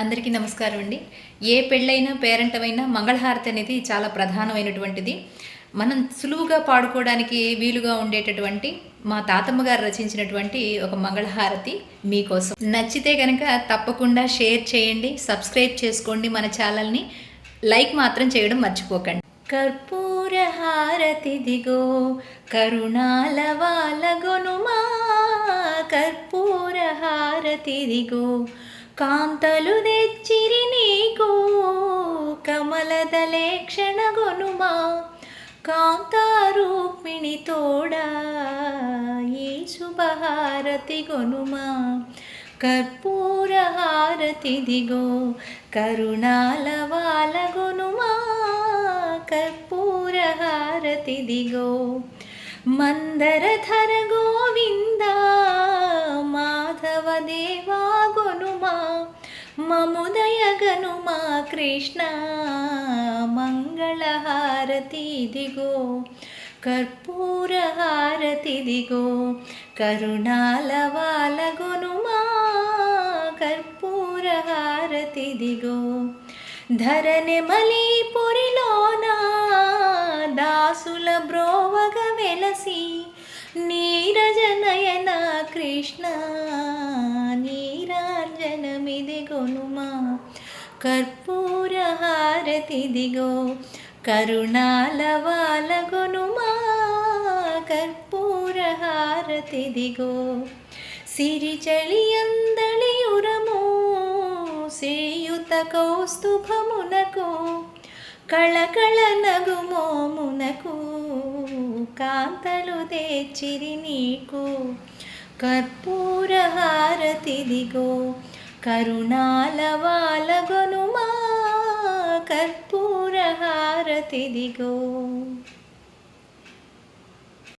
అందరికీ నమస్కారం అండి. ఏ పెళ్ళైనా పేరెంటమైనా మంగళహారతి అనేది చాలా ప్రధానమైనటువంటిది. మనం సులువుగా పాడుకోవడానికి వీలుగా ఉండేటటువంటి మా తాతమ్మ గారు రచించినటువంటి ఒక మంగళహారతి మీకోసం. నచ్చితే కనుక తప్పకుండా షేర్ చేయండి సబ్స్క్రైబ్ చేసుకోండి మన ఛానల్ని. లైక్ మాత్రం చేయడం మర్చిపోకండి. కర్పూర హారతి దిగో కరుణాల వాలగొనుమా. కర్పూర హారతి దిగో కాంతలు తెచ్చిరి నీకు కమలదలే క్షణగొనుమా. కాంతారూపిణి తోడా ఈ శుభహారతి గొనుమా. కర్పూర హారతి దిగో కరుణాల వాలగొనుమా కర్పూర హారతి దిగో మందరధర గోవింద. మాధవ దేవా మముదయగను మా కృష్ణ మంగళహారతి దిగో కర్పూర హారతి దిగో కరుణాల మా కర్పూర హారతి దిగో ధరణి మలీపురిలోనా దాసుల బ్రోవగ వెలసి నీరజనయన కృష్ణ కొనుమా. కర్పూర హారతి దిగో కరుణాల వాల గొనుమా కర్పూర హారతి దిగో సిరిచళియందళియురము శ్రీయుత కౌస్తుభమునకు కళకళ నగుమోమునకు కాంతలు తెచ్చిరి నీకు కర్పూర హారతి కరుణాలవాలగొనుమా కర్పూరహారతిదిగో.